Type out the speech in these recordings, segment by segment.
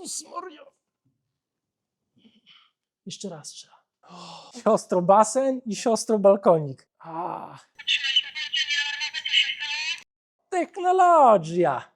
Jezus Maria. Jeszcze raz trzeba. Siostro basen i siostro balkonik. A. Technologia.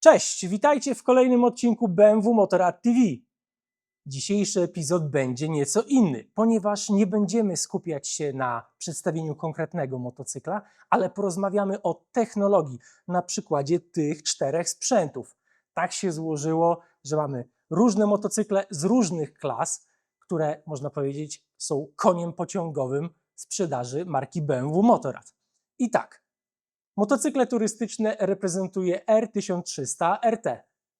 Cześć, witajcie w kolejnym odcinku BMW Motorrad TV. Dzisiejszy epizod będzie nieco inny, ponieważ nie będziemy skupiać się na przedstawieniu konkretnego motocykla, ale porozmawiamy o technologii na przykładzie tych czterech sprzętów. Tak się złożyło, że mamy różne motocykle z różnych klas, które można powiedzieć są koniem pociągowym sprzedaży marki BMW Motorrad. I tak, Motocykle turystyczne reprezentuje R1300 RT,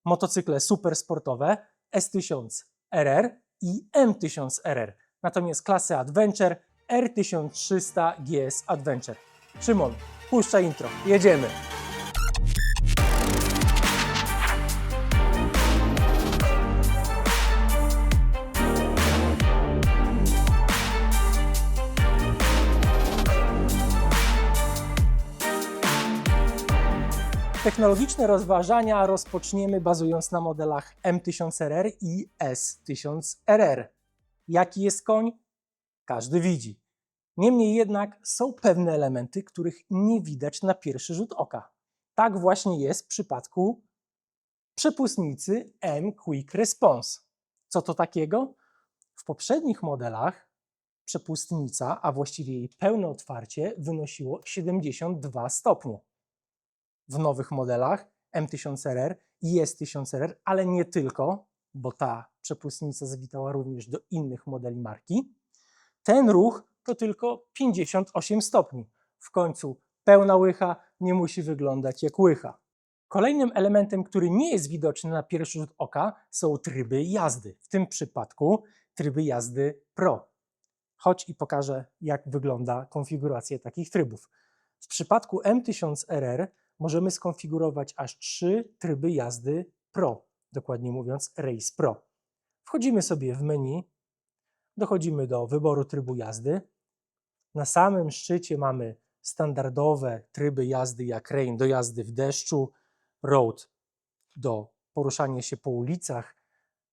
motocykle supersportowe S1000 RR i M1000 RR, natomiast klasy Adventure R1300 GS Adventure. Szymon, puszczaj intro, jedziemy. Technologiczne rozważania rozpoczniemy bazując na modelach M1000RR i S1000RR. Jaki jest koń? Każdy widzi. Niemniej jednak są pewne elementy, których nie widać na pierwszy rzut oka. Tak właśnie jest w przypadku przepustnicy M Quick Response. Co to takiego? W poprzednich modelach przepustnica, a właściwie jej pełne otwarcie, wynosiło 72 stopnie w nowych modelach M1000RR i S1000RR, ale nie tylko, bo ta przepustnica zawitała również do innych modeli marki. Ten ruch to tylko 58 stopni. W końcu pełna łycha nie musi wyglądać jak łycha. Kolejnym elementem, który nie jest widoczny na pierwszy rzut oka, są tryby jazdy. W tym przypadku tryby jazdy Pro. Chodź i pokażę, jak wygląda konfiguracja takich trybów. W przypadku M1000RR możemy skonfigurować aż trzy tryby jazdy Pro, dokładnie mówiąc Race Pro. Wchodzimy sobie w menu, dochodzimy do wyboru trybu jazdy. Na samym szczycie mamy standardowe tryby jazdy jak Rain do jazdy w deszczu, Road do poruszania się po ulicach,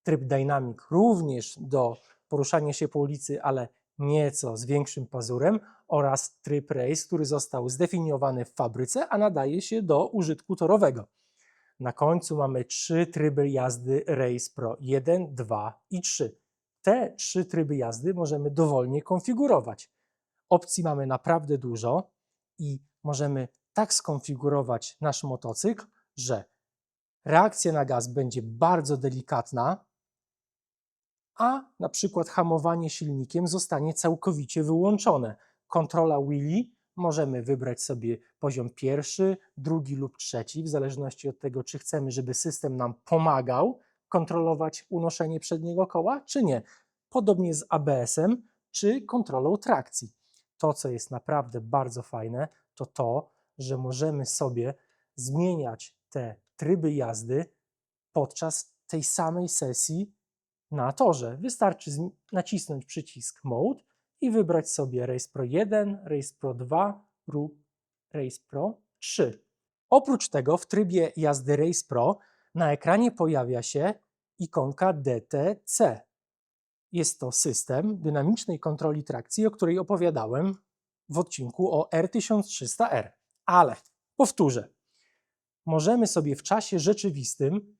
tryb Dynamic również do poruszania się po ulicy, ale nieco z większym pazurem oraz tryb race, który został zdefiniowany w fabryce, a nadaje się do użytku torowego. Na końcu mamy trzy tryby jazdy Race Pro 1, 2 i 3. Te trzy tryby jazdy możemy dowolnie konfigurować. Opcji mamy naprawdę dużo i możemy tak skonfigurować nasz motocykl, że reakcja na gaz będzie bardzo delikatna, a na przykład hamowanie silnikiem zostanie całkowicie wyłączone. Kontrola wheelie możemy wybrać sobie poziom pierwszy, drugi lub trzeci, w zależności od tego, czy chcemy, żeby system nam pomagał kontrolować unoszenie przedniego koła, czy nie. Podobnie z ABS-em czy kontrolą trakcji. To, co jest naprawdę bardzo fajne, to to, że możemy sobie zmieniać te tryby jazdy podczas tej samej sesji na torze. Wystarczy nacisnąć przycisk Mode i wybrać sobie Race Pro 1, Race Pro 2 lub Race Pro 3. Oprócz tego w trybie jazdy Race Pro na ekranie pojawia się ikonka DTC. Jest to system dynamicznej kontroli trakcji, o której opowiadałem w odcinku o R1300R. Ale powtórzę, możemy sobie w czasie rzeczywistym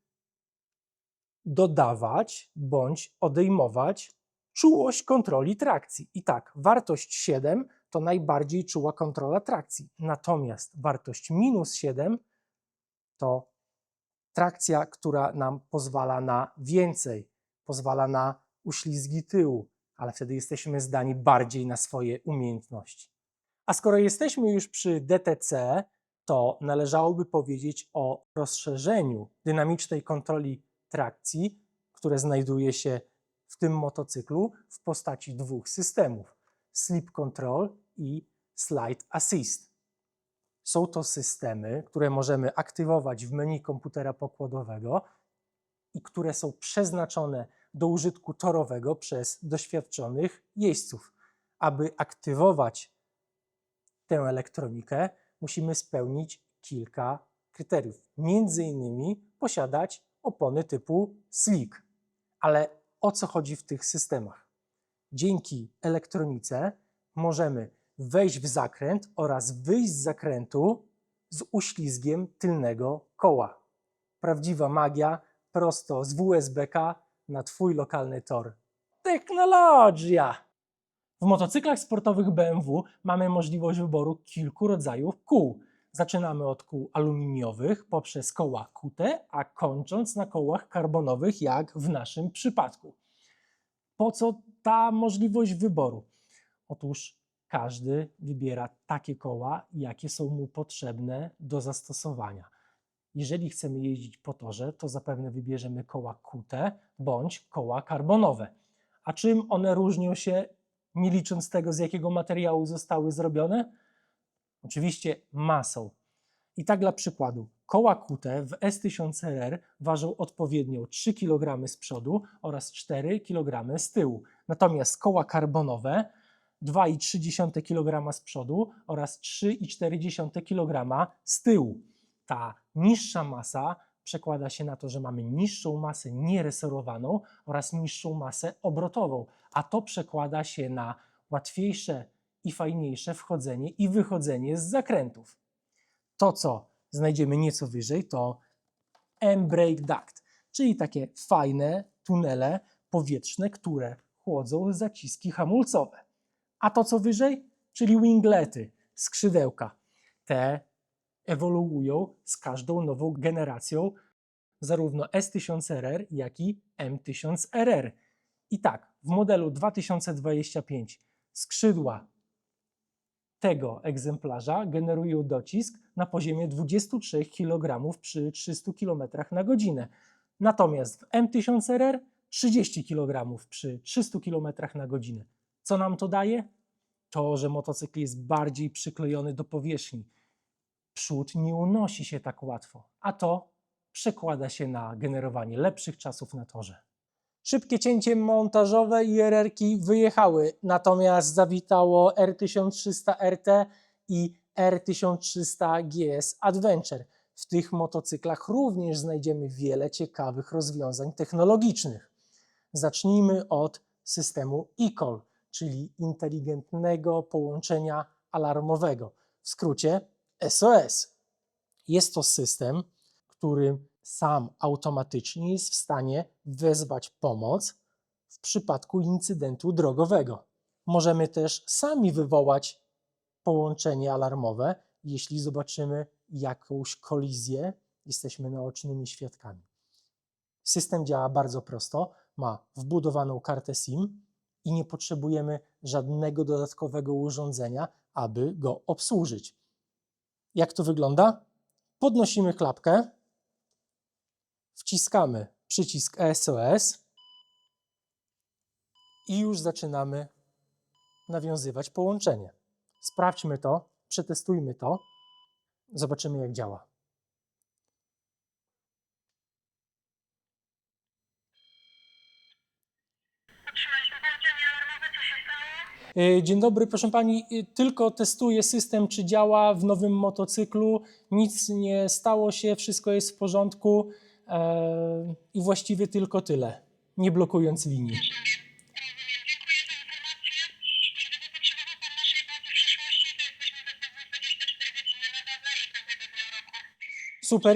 dodawać bądź odejmować czułość kontroli trakcji. I tak, wartość 7 to najbardziej czuła kontrola trakcji, natomiast wartość minus 7 to trakcja, która nam pozwala na więcej, pozwala na uślizgi tyłu, ale wtedy jesteśmy zdani bardziej na swoje umiejętności. A skoro jesteśmy już przy DTC, to należałoby powiedzieć o rozszerzeniu dynamicznej kontroli trakcji, które znajduje się w tym motocyklu w postaci dwóch systemów: Sleep Control i Slide Assist. Są to systemy, które możemy aktywować w menu komputera pokładowego i które są przeznaczone do użytku torowego przez doświadczonych jeźdźców. Aby aktywować tę elektronikę, musimy spełnić kilka kryteriów. Między innymi posiadać opony typu slick. Ale o co chodzi w tych systemach? Dzięki elektronice możemy wejść w zakręt oraz wyjść z zakrętu z uślizgiem tylnego koła. Prawdziwa magia prosto z WSBK na Twój lokalny tor. Technologia! W motocyklach sportowych BMW mamy możliwość wyboru kilku rodzajów kół. Zaczynamy od kół aluminiowych poprzez koła kute, a kończąc na kołach karbonowych, jak w naszym przypadku. Po co ta możliwość wyboru? Otóż każdy wybiera takie koła, jakie są mu potrzebne do zastosowania. Jeżeli chcemy jeździć po torze, to zapewne wybierzemy koła kute bądź koła karbonowe. A czym one różnią się, nie licząc tego, z jakiego materiału zostały zrobione? Oczywiście masą. I tak dla przykładu, koła kute w S1000RR ważą odpowiednio 3 kg z przodu oraz 4 kg z tyłu. Natomiast koła karbonowe 2,3 kg z przodu oraz 3,4 kg z tyłu. Ta niższa masa przekłada się na to, że mamy niższą masę nieresorowaną oraz niższą masę obrotową, a to przekłada się na łatwiejsze i fajniejsze wchodzenie i wychodzenie z zakrętów. To, co znajdziemy nieco wyżej, to M-Brake Duct, czyli takie fajne tunele powietrzne, które chłodzą zaciski hamulcowe. A to, co wyżej, czyli winglety, skrzydełka. Te ewoluują z każdą nową generacją zarówno S1000RR, jak i M1000RR. I tak, w modelu 2025 skrzydła tego egzemplarza generują docisk na poziomie 23 kg przy 300 km na godzinę. Natomiast w M1000RR 30 kg przy 300 km na godzinę. Co nam to daje? To, że motocykl jest bardziej przyklejony do powierzchni. Przód nie unosi się tak łatwo, a to przekłada się na generowanie lepszych czasów na torze. Szybkie cięcie montażowe i RR-ki wyjechały, natomiast zawitało R1300 RT i R1300 GS Adventure. W tych motocyklach również znajdziemy wiele ciekawych rozwiązań technologicznych. Zacznijmy od systemu eCall, czyli inteligentnego połączenia alarmowego, w skrócie SOS. Jest to system, który sam automatycznie jest w stanie wezwać pomoc w przypadku incydentu drogowego. Możemy też sami wywołać połączenie alarmowe, jeśli zobaczymy jakąś kolizję, jesteśmy naocznymi świadkami. System działa bardzo prosto, ma wbudowaną kartę SIM i nie potrzebujemy żadnego dodatkowego urządzenia, aby go obsłużyć. Jak to wygląda? Podnosimy klapkę, wciskamy przycisk SOS i już zaczynamy nawiązywać połączenie. Sprawdźmy to, przetestujmy to, zobaczymy jak działa. E, Dzień dobry, proszę pani. e, Tylko testuję system, czy działa w nowym motocyklu. Nic nie stało się, wszystko jest w porządku i właściwie tylko tyle, nie blokując linii. Rozumiem. Dziękuję za informację. Gdyby potrzebował Pan naszej pomocy w przyszłości, to jesteśmy dostępni 24 godziny na dobę i każdego dnia roku. Super,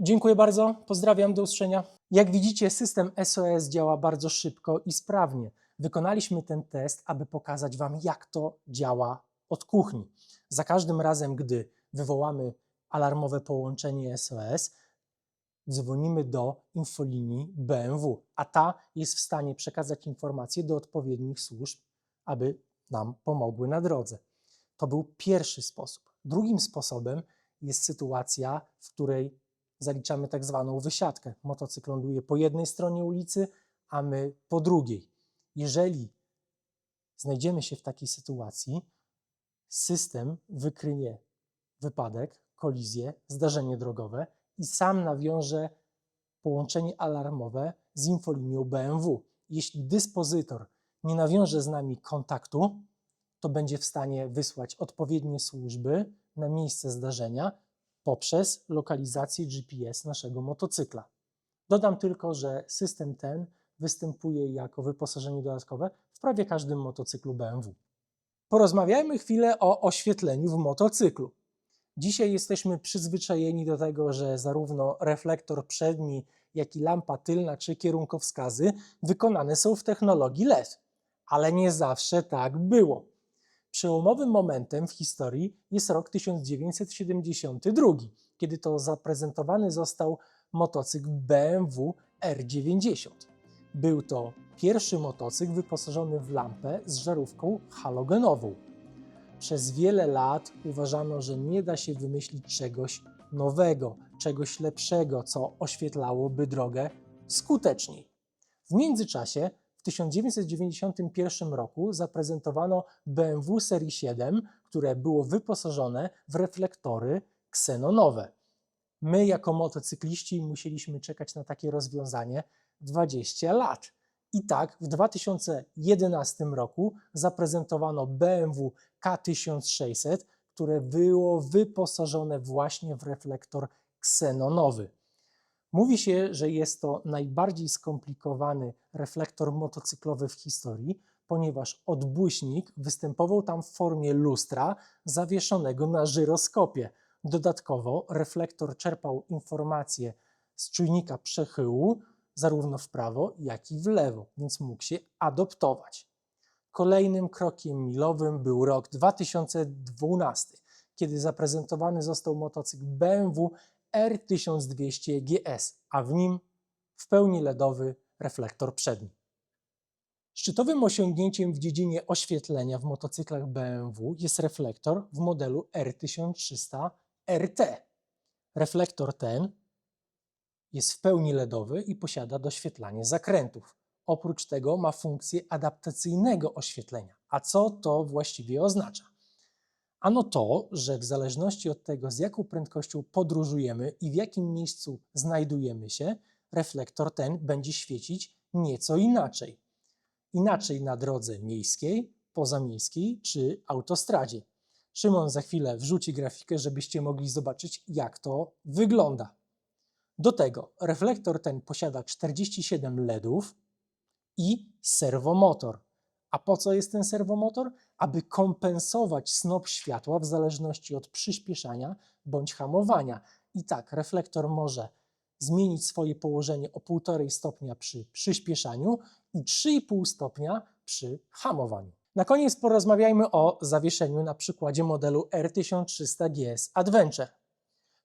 dziękuję bardzo, pozdrawiam, do usłyszenia. Jak widzicie, system SOS działa bardzo szybko i sprawnie. Wykonaliśmy ten test, aby pokazać Wam, jak to działa od kuchni. Za każdym razem, gdy wywołamy alarmowe połączenie SOS, dzwonimy do infolinii BMW, a ta jest w stanie przekazać informacje do odpowiednich służb, aby nam pomogły na drodze. To był pierwszy sposób. Drugim sposobem jest sytuacja, w której zaliczamy tak zwaną wysiadkę. Motocykl ląduje po jednej stronie ulicy, a my po drugiej. Jeżeli znajdziemy się w takiej sytuacji, system wykryje wypadek, kolizję, zdarzenie drogowe i sam nawiąże połączenie alarmowe z infolinią BMW. Jeśli dyspozytor nie nawiąże z nami kontaktu, to będzie w stanie wysłać odpowiednie służby na miejsce zdarzenia poprzez lokalizację GPS naszego motocykla. Dodam tylko, że system ten występuje jako wyposażenie dodatkowe w prawie każdym motocyklu BMW. Porozmawiajmy chwilę o oświetleniu w motocyklu. Dzisiaj jesteśmy przyzwyczajeni do tego, że zarówno reflektor przedni, jak i lampa tylna czy kierunkowskazy wykonane są w technologii LED, ale nie zawsze tak było. Przełomowym momentem w historii jest rok 1972, kiedy to zaprezentowany został motocykl BMW R90. Był to pierwszy motocykl wyposażony w lampę z żarówką halogenową. Przez wiele lat uważano, że nie da się wymyślić czegoś nowego, czegoś lepszego, co oświetlałoby drogę skuteczniej. W międzyczasie w 1991 roku zaprezentowano BMW Serii 7, które było wyposażone w reflektory ksenonowe. My, jako motocykliści, musieliśmy czekać na takie rozwiązanie 20 lat. I tak w 2011 roku zaprezentowano BMW K1600, które było wyposażone właśnie w reflektor ksenonowy. Mówi się, że jest to najbardziej skomplikowany reflektor motocyklowy w historii, ponieważ odbłyśnik występował tam w formie lustra zawieszonego na żyroskopie. Dodatkowo reflektor czerpał informacje z czujnika przechyłu, zarówno w prawo, jak i w lewo, więc mógł się adoptować. Kolejnym krokiem milowym był rok 2012, kiedy zaprezentowany został motocykl BMW R1200 GS, a w nim w pełni LEDowy reflektor przedni. Szczytowym osiągnięciem w dziedzinie oświetlenia w motocyklach BMW jest reflektor w modelu R1300 RT. Reflektor ten jest w pełni LEDowy i posiada doświetlanie zakrętów. Oprócz tego ma funkcję adaptacyjnego oświetlenia. A co to właściwie oznacza? Ano to, że w zależności od tego, z jaką prędkością podróżujemy i w jakim miejscu znajdujemy się, reflektor ten będzie świecić nieco inaczej. Inaczej na drodze miejskiej, pozamiejskiej czy autostradzie. Szymon za chwilę wrzuci grafikę, żebyście mogli zobaczyć, jak to wygląda. Do tego reflektor ten posiada 47 LEDów i serwomotor. A po co jest ten serwomotor? Aby kompensować snop światła w zależności od przyspieszania bądź hamowania. I tak reflektor może zmienić swoje położenie o 1,5 stopnia przy przyspieszaniu i 3,5 stopnia przy hamowaniu. Na koniec porozmawiajmy o zawieszeniu na przykładzie modelu R1300 GS Adventure.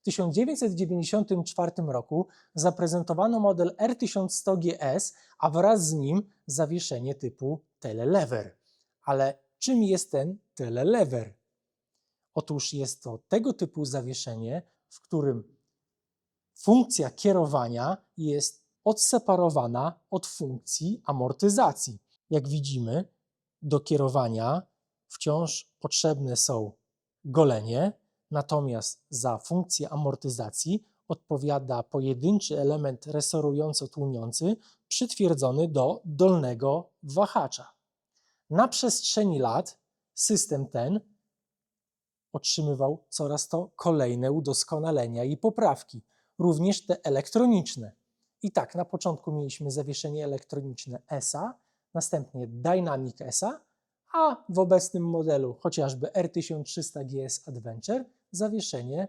W 1994 roku zaprezentowano model R1100 GS, a wraz z nim zawieszenie typu telelever. Ale czym jest ten telelever? Otóż jest to tego typu zawieszenie, w którym funkcja kierowania jest odseparowana od funkcji amortyzacji. Jak widzimy, do kierowania wciąż potrzebne są golenie, natomiast za funkcję amortyzacji odpowiada pojedynczy element resorująco-tłumiący przytwierdzony do dolnego wahacza. Na przestrzeni lat system ten otrzymywał coraz to kolejne udoskonalenia i poprawki, również te elektroniczne. I tak, na początku mieliśmy zawieszenie elektroniczne ESA, następnie Dynamic ESA, a w obecnym modelu chociażby R1300 GS Adventure zawieszenie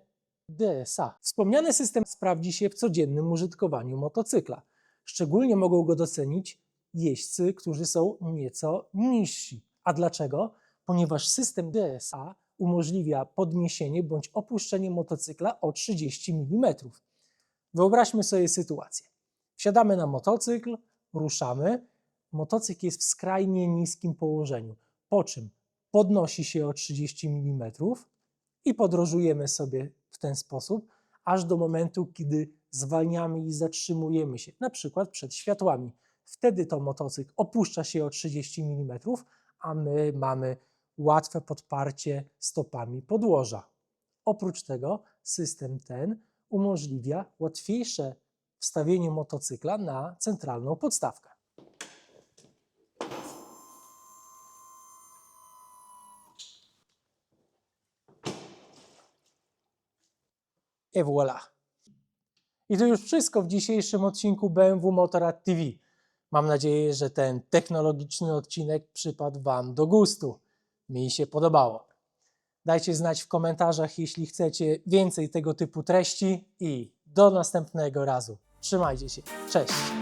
DSA. Wspomniany system sprawdzi się w codziennym użytkowaniu motocykla. Szczególnie mogą go docenić jeźdźcy, którzy są nieco niżsi. A dlaczego? Ponieważ system DSA umożliwia podniesienie bądź opuszczenie motocykla o 30 mm. Wyobraźmy sobie sytuację. Wsiadamy na motocykl, ruszamy, motocykl jest w skrajnie niskim położeniu, po czym podnosi się o 30 mm i podróżujemy sobie w ten sposób, aż do momentu, kiedy zwalniamy i zatrzymujemy się, na przykład przed światłami. Wtedy to motocykl opuszcza się o 30 mm, a my mamy łatwe podparcie stopami podłoża. Oprócz tego system ten umożliwia łatwiejsze wstawieniu motocykla na centralną podstawkę. Et voilà. I to już wszystko w dzisiejszym odcinku BMW Motorrad TV. Mam nadzieję, że ten technologiczny odcinek przypadł Wam do gustu. Mi się podobało. Dajcie znać w komentarzach, jeśli chcecie więcej tego typu treści i do następnego razu. Trzymajcie się. Cześć.